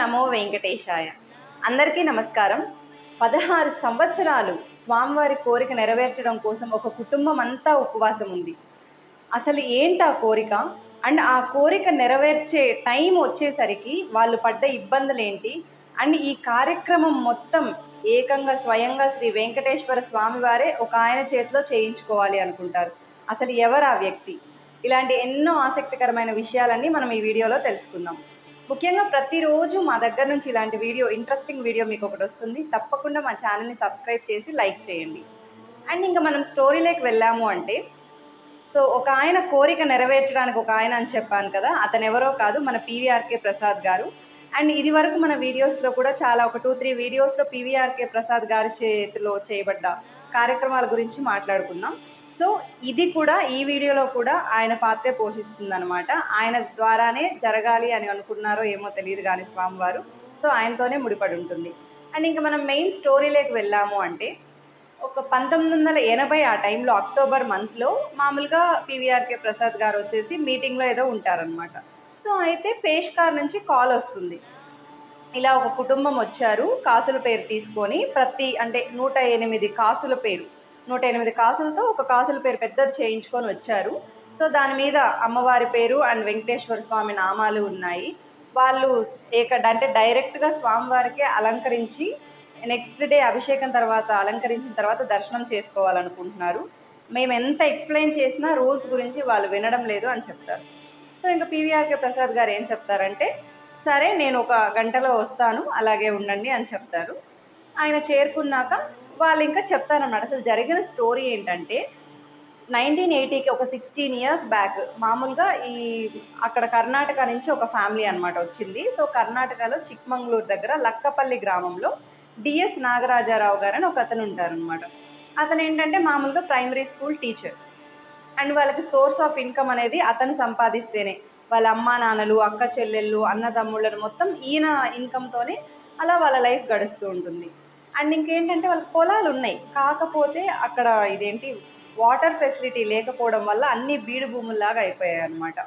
నమో వెంకటేశాయ. అందరికీ నమస్కారం. పదహారు సంవత్సరాలు స్వామివారి కోరిక నెరవేర్చడం కోసం ఒక కుటుంబం అంతా ఉపవాసం ఉంది. అసలు ఏంటి ఆ కోరిక? అండ్ ఆ కోరిక నెరవేర్చే టైం వచ్చేసరికి వాళ్ళు పడ్డ ఇబ్బందులు ఏంటి? అండ్ ఈ కార్యక్రమం మొత్తం ఏకంగా స్వయంగా శ్రీ వెంకటేశ్వర స్వామివారే ఒక ఆయన చేతిలో చేయించుకోవాలి అనుకుంటారు. అసలు ఎవరు ఆ వ్యక్తి? ఇలాంటి ఎన్నో ఆసక్తికరమైన విషయాలన్నీ మనం ఈ వీడియోలో తెలుసుకుందాం. ముఖ్యంగా ప్రతిరోజు మా దగ్గర నుంచి ఇలాంటి వీడియో ఇంట్రెస్టింగ్ వీడియో మీకు ఒకటి వస్తుంది. తప్పకుండా మా ఛానల్ని సబ్స్క్రైబ్ చేసి లైక్ చేయండి. అండ్ ఇంకా మనం స్టోరీలోకి వెళ్ళాము అంటే సో ఒక ఆయన కోరిక నెరవేర్చడానికి ఒక ఆయన అని చెప్పాను కదా అతను ఎవరో కాదు మన పీవీఆర్కే ప్రసాద్ గారు. అండ్ ఇది వరకు మన వీడియోస్లో కూడా చాలా ఒక టూ త్రీ వీడియోస్లో పీవీఆర్కే ప్రసాద్ గారి చేతిలో చేయబడ్డ కార్యక్రమాల గురించి మాట్లాడుకుందాం. సో ఇది కూడా ఈ వీడియోలో కూడా ఆయన పాత్రే పోషిస్తుంది అనమాట ఆయన ద్వారానే జరగాలి అని అనుకున్నారో ఏమో తెలియదు కానీ స్వామివారు. సో ఆయనతోనే ముడిపడి ఉంటుంది. అండ్ ఇంకా మనం మెయిన్ స్టోరీలోకి వెళ్ళాము అంటే ఒక పంతొమ్మిది వందల ఎనభై ఆ టైంలో అక్టోబర్ మంత్లో మామూలుగా పీవీఆర్కే ప్రసాద్ గారు వచ్చేసి మీటింగ్లో ఏదో ఉంటారనమాట సో అయితే పేష్కార్ నుంచి కాల్ వస్తుంది. ఇలా ఒక కుటుంబం వచ్చారు. కాసుల పేరు తీసుకొని ప్రతి అంటే నూట ఎనిమిది కాసుల పేరు నూట ఎనిమిది కాసులతో ఒక కాసుల పేరు పెద్దది చేయించుకొని వచ్చారు. సో దాని మీద అమ్మవారి పేరు అండ్ వెంకటేశ్వర స్వామి నామాలు ఉన్నాయి. వాళ్ళు ఏక అంటే డైరెక్ట్గా స్వామివారికి అలంకరించి నెక్స్ట్ డే అభిషేకం తర్వాత అలంకరించిన తర్వాత దర్శనం చేసుకోవాలనుకుంటున్నారు. మేము ఎంత ఎక్స్ప్లెయిన్ చేసినా రూల్స్ గురించి వాళ్ళు వినడం లేదు అని చెప్తారు. సో ఇంకా పీవీఆర్కే ప్రసాద్ గారు ఏం చెప్తారంటే సరే నేను ఒక గంటలో వస్తాను అలాగే ఉండండి అని చెప్తారు. ఆయన చేరుకున్నాక వాళ్ళు ఇంకా చెప్తారన్నమాట అసలు జరిగిన స్టోరీ ఏంటంటే నైన్టీన్ ఎయిటీకి ఒక సిక్స్టీన్ ఇయర్స్ బ్యాక్ మామూలుగా ఈ అక్కడ కర్ణాటక నుంచి ఒక ఫ్యామిలీ అనమాట వచ్చింది. సో కర్ణాటకలో చిక్మంగళూరు దగ్గర లక్కపల్లి గ్రామంలో డిఎస్ నాగరాజారావు గారు అని ఒక అతను ఉంటారనమాట అతను ఏంటంటే మామూలుగా ప్రైమరీ స్కూల్ టీచర్. అండ్ వాళ్ళకి సోర్స్ ఆఫ్ ఇన్కమ్ అనేది అతను సంపాదిస్తేనే. వాళ్ళ అమ్మా నాన్నలు అక్క చెల్లెళ్ళు అన్నదమ్ముళ్ళను మొత్తం ఈయన ఇన్కమ్తోనే అలా వాళ్ళ లైఫ్ గడుస్తూ ఉంటుంది. అండ్ ఇంకేంటంటే వాళ్ళకి పొలాలు ఉన్నాయి. కాకపోతే అక్కడ ఇదేంటి వాటర్ ఫెసిలిటీ లేకపోవడం వల్ల అన్ని బీడు భూముల్లాగా అయిపోయాయి అనమాట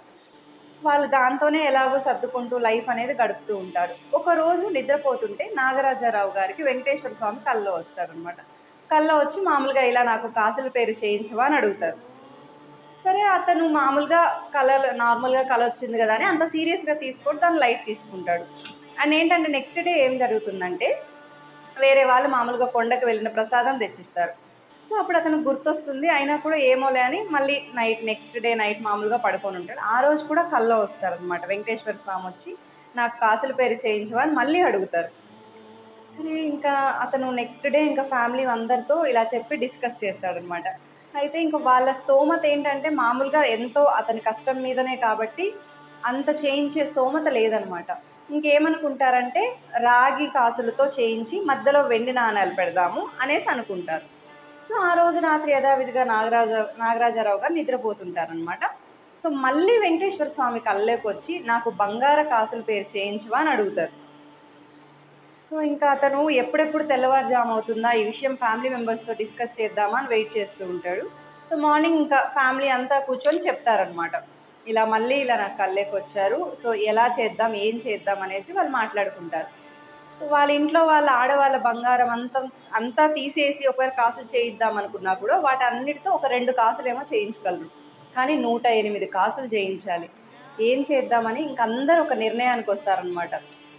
వాళ్ళు దాంతోనే ఎలాగో సర్దుకుంటూ లైఫ్ అనేది గడుపుతూ ఉంటారు. ఒక రోజు నిద్రపోతుంటే నాగరాజారావు గారికి వెంకటేశ్వర స్వామి కల్లో వస్తాడనమాట కల్లో వచ్చి మామూలుగా ఇలా నాకు కాసుల పేరు చేయించవా అని అడుగుతారు. సరే అతను మామూలుగా కళ నార్మల్గా కళ వచ్చింది కదా అని అంత సీరియస్గా తీసుకొని తను లైట్ తీసుకుంటాడు. అండ్ ఏంటంటే నెక్స్ట్ డే ఏం జరుగుతుందంటే వేరే వాళ్ళు మామూలుగా కొండకు వెళ్ళిన ప్రసాదం తెచ్చిస్తారు. సో అప్పుడు అతను గుర్తొస్తుంది అయినా కూడా ఏమోలే అని మళ్ళీ నైట్ నెక్స్ట్ డే నైట్ మామూలుగా పడుకొని ఉంటాడు. ఆ రోజు కూడా కల్లో వస్తారు అనమాట వెంకటేశ్వర స్వామి వచ్చి నాకు కాసుల పేరు చేయించమని మళ్ళీ అడుగుతారు. సరే ఇంకా అతను నెక్స్ట్ డే ఇంకా ఫ్యామిలీ అందరితో ఇలా చెప్పి డిస్కస్ చేస్తాడనమాట అయితే ఇంకా వాళ్ళ స్తోమత ఏంటంటే మామూలుగా ఎంతో అతని కష్టం మీదనే కాబట్టి అంత చేయించే స్తోమత లేదనమాట ఇంకేమనుకుంటారంటే రాగి కాసులతో చేయించి మధ్యలో వెండి నాణాలు పెడదాము అనేసి అనుకుంటారు. సో ఆ రోజు రాత్రి యథావిధిగా నాగరాజ నాగరాజారావు గారు నిద్రపోతుంటారనమాట సో మళ్ళీ వెంకటేశ్వర స్వామి కళ్ళకి వచ్చి నాకు బంగార కాసుల పేరు చేయించవా అని అడుగుతారు. సో ఇంకా అతను ఎప్పుడెప్పుడు తెల్లవారుజాము అవుతుందా ఈ విషయం ఫ్యామిలీ మెంబర్స్తో డిస్కస్ చేద్దామా అని వెయిట్ చేస్తూ ఉంటాడు. సో మార్నింగ్ ఇంకా ఫ్యామిలీ అంతా కూర్చొని చెప్తారనమాట ఇలా మళ్ళీ ఇలా నాకు కళ్ళేకి వచ్చారు. సో ఎలా చేద్దాం ఏం చేద్దాం అనేసి వాళ్ళు మాట్లాడుకుంటారు. సో వాళ్ళ ఇంట్లో వాళ్ళ ఆడవాళ్ళ బంగారం అంతా అంతా తీసేసి ఒకవేళ కాసులు చేయిద్దాం అనుకున్నా కూడా వాటి అన్నిటితో ఒక రెండు కాసులేమో చేయించగలరు కానీ నూట ఎనిమిది కాసులు చేయించాలి. ఏం చేద్దామని ఇంక అందరూ ఒక నిర్ణయానికి వస్తారనమాట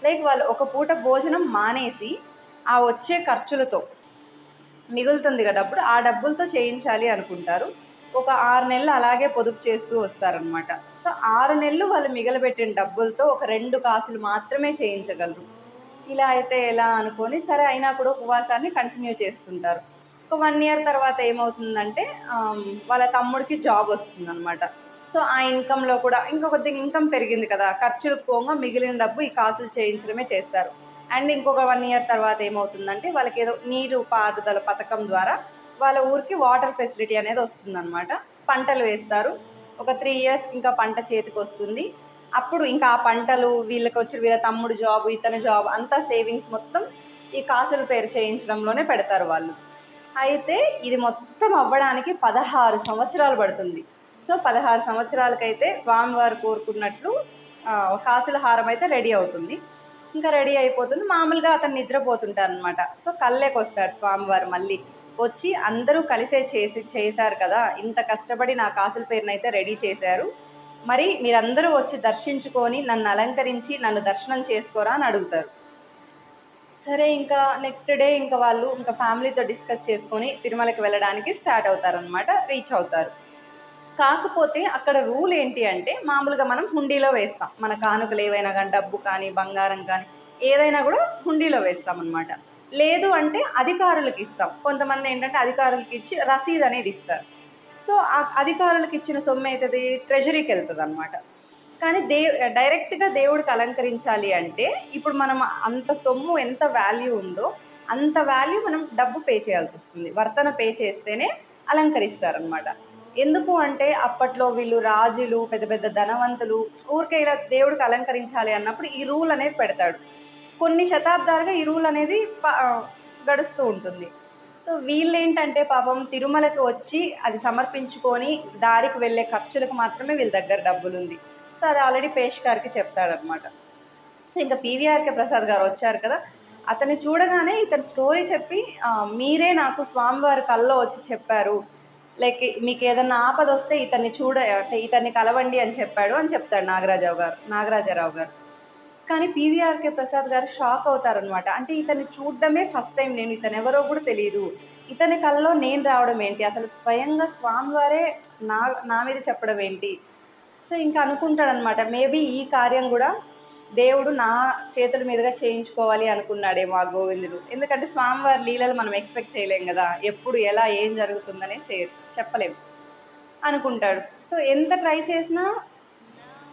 లైక్ వాళ్ళు ఒక పూట భోజనం మానేసి ఆ వచ్చే ఖర్చులతో మిగులుతుంది కదా డబ్బులు ఆ డబ్బులతో చేయించాలి అనుకుంటారు. ఒక ఆరు నెలలు అలాగే పొదుపు చేస్తూ వస్తారనమాట సో ఆరు నెలలు వాళ్ళు మిగలబెట్టిన డబ్బులతో ఒక రెండు కాసులు మాత్రమే చేయించగలరు. ఇలా అయితే ఎలా అనుకొని సరే అయినా కూడా ఉపవాసాన్ని కంటిన్యూ చేస్తుంటారు. ఒక వన్ ఇయర్ తర్వాత ఏమవుతుందంటే వాళ్ళ తమ్ముడికి జాబ్ వస్తుందన్నమాట. సో ఆ ఇన్కంలో కూడా ఇంకొక ఇన్కమ్ పెరిగింది కదా ఖర్చులు పోగా మిగిలిన డబ్బు ఈ కాసులు చేయించడమే చేస్తారు. అండ్ ఇంకొక వన్ ఇయర్ తర్వాత ఏమవుతుందంటే వాళ్ళకి ఏదో నీరు పారుదల పథకం ద్వారా వాళ్ళ ఊరికి వాటర్ ఫెసిలిటీ అనేది వస్తుందన్నమాట. పంటలు వేస్తారు. ఒక త్రీ ఇయర్స్ ఇంకా పంట చేతికి వస్తుంది. అప్పుడు ఇంకా ఆ పంటలు వీళ్ళకి వచ్చి వీళ్ళ తమ్ముడు జాబ్ ఇతని జాబ్ అంతా సేవింగ్స్ మొత్తం ఈ కాసులు పేరు చేయించడంలోనే పెడతారు వాళ్ళు. అయితే ఇది మొత్తం అవ్వడానికి పదహారు సంవత్సరాలు పడుతుంది. సో పదహారు సంవత్సరాలకైతే స్వామివారు కోరుకున్నట్లు కాసుల హారం అయితే రెడీ అవుతుంది. ఇంకా రెడీ అయిపోతుంది. మామూలుగా అతను నిద్రపోతుంటారు అనమాట సో కళ్ళేకి వస్తాడు స్వామివారు మళ్ళీ. వచ్చి అందరూ కలిసే చేసి చేశారు కదా. ఇంత కష్టపడి నా కాసుల పేరునైతే రెడీ చేశారు. మరి మీరందరూ వచ్చి దర్శించుకొని నన్ను అలంకరించి నన్ను దర్శనం చేసుకోరా అని అడుగుతారు. సరే ఇంకా నెక్స్ట్ డే ఇంకా వాళ్ళు ఇంకా ఫ్యామిలీతో డిస్కస్ చేసుకొని తిరుమలకి వెళ్ళడానికి స్టార్ట్ అవుతారనమాట రీచ్ అవుతారు. కాకపోతే అక్కడ రూల్ ఏంటి అంటే మామూలుగా మనం హుండీలో వేస్తాం. మన కానుకలు ఏవైనా కానీ డబ్బు కానీ బంగారం కానీ ఏదైనా కూడా హుండీలో వేస్తాం అనమాట లేదు అంటే అధికారులకు ఇస్తాం. కొంతమంది ఏంటంటే అధికారులకు ఇచ్చి రసీద్ అనేది ఇస్తారు. సో ఆ అధికారులకు ఇచ్చిన సొమ్ము అవుతుంది ట్రెజరీకి వెళ్తుంది అనమాట కానీ దే డైరెక్ట్గా దేవుడికి అలంకరించాలి అంటే ఇప్పుడు మనం అంత సొమ్ము ఎంత వాల్యూ ఉందో అంత వాల్యూ మనం డబ్బు పే చేయాల్సి వస్తుంది. వర్తన పే చేస్తేనే అలంకరిస్తారనమాట ఎందుకు అంటే అప్పట్లో వీళ్ళు రాజులు పెద్ద పెద్ద ధనవంతులు ఊరికే ఇలా దేవుడికి అలంకరించాలి అన్నప్పుడు ఈ రూల్ అనేది పెడతాడు. కొన్ని శతాబ్దాలుగా ఈ రూల్ అనేది గడుస్తూ ఉంటుంది. సో వీళ్ళు ఏంటంటే పాపం తిరుమలకు వచ్చి అది సమర్పించుకొని దారికి వెళ్ళే ఖర్చులకు మాత్రమే వీళ్ళ దగ్గర డబ్బులు ఉంది సో అది ఆల్రెడీ పేష్ గారికి చెప్తాడనమాట సో ఇంకా పీవీఆర్కే ప్రసాద్ గారు వచ్చారు కదా అతన్ని చూడగానే ఇతను స్టోరీ చెప్పి మీరే నాకు స్వామివారి కల్లో వచ్చి చెప్పారు. లైక్ మీకు ఏదన్నా ఆపద వస్తే ఇతన్ని చూడ అంటే ఇతన్ని కలవండి అని చెప్పాడు అని చెప్తాడు నాగరాజావు గారు నాగరాజారావు గారు. కానీ పీవీఆర్కే ప్రసాద్ గారు షాక్ అవుతారనమాట అంటే ఇతన్ని చూడడమే ఫస్ట్ టైం నేను ఇతను ఎవరో కూడా తెలియదు ఇతని కళలో నేను రావడం ఏంటి? అసలు స్వయంగా స్వామివారే నా నా మీద చెప్పడం ఏంటి? సో ఇంకా అనుకుంటాడనమాట మేబీ ఈ కార్యం కూడా దేవుడు నా చేతుల మీదుగా చేయించుకోవాలి అనుకున్నాడేమో ఆ గోవిందుడు. ఎందుకంటే స్వామివారి లీలలు మనం ఎక్స్పెక్ట్ చేయలేం కదా. ఎప్పుడు ఎలా ఏం జరుగుతుందనే చే చెప్పలేం. అనుకుంటాడు. సో ఎంత ట్రై చేసినా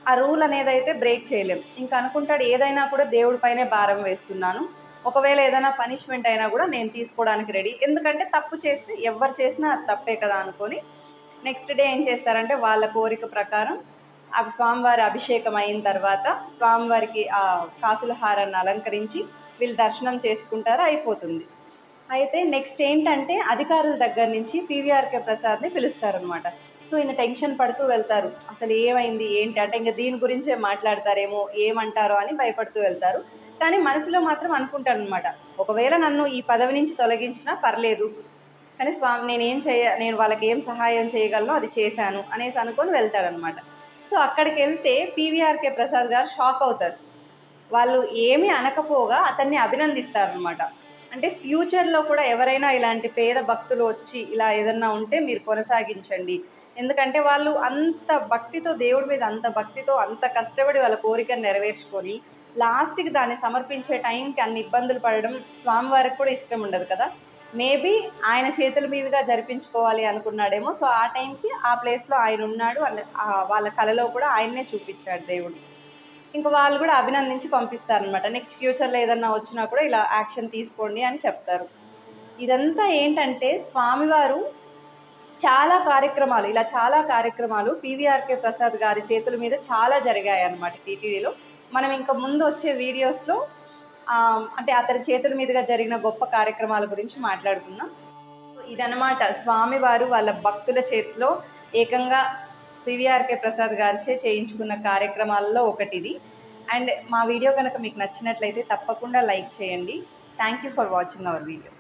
ఆ రూల్ అనేది అయితే బ్రేక్ చేయలేం. ఇంకా అనుకుంటాడు ఏదైనా కూడా దేవుడి పైనే భారం వేస్తున్నాను. ఒకవేళ ఏదైనా పనిష్మెంట్ అయినా కూడా నేను తీసుకోవడానికి రెడీ. ఎందుకంటే తప్పు చేస్తే ఎవరు చేసినా అది తప్పే కదా అనుకొని నెక్స్ట్ డే ఏం చేస్తారంటే వాళ్ళ కోరిక ప్రకారం ఆ స్వామివారి అభిషేకం అయిన తర్వాత స్వామివారికి ఆ కాసుల హారాన్ని అలంకరించి వీళ్ళు దర్శనం చేసుకుంటారు అయిపోతుంది. అయితే నెక్స్ట్ ఏంటంటే అధికారుల దగ్గర నుంచి పీవీఆర్కే ప్రసాద్ని పిలుస్తారనమాట సో ఈయన టెన్షన్ పడుతూ వెళ్తారు. అసలు ఏమైంది? ఏంటి? అంటే ఇంకా దీని గురించే మాట్లాడతారేమో ఏమంటారో అని భయపడుతూ వెళ్తారు. కానీ మనసులో మాత్రం అనుకుంటాను అనమాట ఒకవేళ నన్ను ఈ పదవి నుంచి తొలగించినా పర్లేదు. కానీ స్వామి నేనేం చేయ నేను వాళ్ళకి ఏం సహాయం చేయగలను అది చేశాను అనేసి అనుకొని వెళ్తాడనమాట సో అక్కడికి వెళ్తే పీవీఆర్కే ప్రసాద్ గారు షాక్ అవుతారు. వాళ్ళు ఏమీ అనకపోగా అతన్ని అభినందిస్తారనమాట అంటే ఫ్యూచర్లో కూడా ఎవరైనా ఇలాంటి పేద భక్తులు వచ్చి ఇలా ఏదన్నా ఉంటే మీరు కొనసాగించండి. ఎందుకంటే వాళ్ళు అంత భక్తితో దేవుడి మీద అంత భక్తితో అంత కష్టపడి వాళ్ళ కోరికను నెరవేర్చుకొని లాస్ట్కి దాన్ని సమర్పించే టైంకి అన్ని ఇబ్బందులు పడడం స్వామివారికి కూడా ఇష్టం ఉండదు కదా. మేబీ ఆయన చేతుల మీదుగా జరిపించుకోవాలి అనుకున్నాడేమో సో ఆ టైంకి ఆ ప్లేస్లో ఆయన ఉన్నాడు వాళ్ళ కళలో కూడా ఆయన్నే చూపించాడు దేవుడు. ఇంకా వాళ్ళు కూడా అభినందించి పంపిస్తారనమాట నెక్స్ట్ ఫ్యూచర్లో ఏదన్నా వచ్చినా కూడా ఇలా యాక్షన్ తీసుకోండి అని చెప్తారు. ఇదంతా ఏంటంటే స్వామివారు చాలా కార్యక్రమాలు ఇలా చాలా కార్యక్రమాలు పీవీఆర్కే ప్రసాద్ గారి చేతుల మీద చాలా జరిగాయి అన్నమాట టీటీడీలో. మనం ఇంకా ముందు వచ్చే వీడియోస్లో అంటే అతని చేతుల మీదుగా జరిగిన గొప్ప కార్యక్రమాల గురించి మాట్లాడుకుందాం. ఇదనమాట స్వామివారు వాళ్ళ భక్తుల చేతిలో ఏకంగా పివిఆర్కే ప్రసాద్ గారిచే చేయించుకున్న కార్యక్రమాలలో ఒకటి ఇది అండ్ మా వీడియో కనుక మీకు నచ్చినట్లయితే తప్పకుండా లైక్ చేయండి. Thank you for watching our video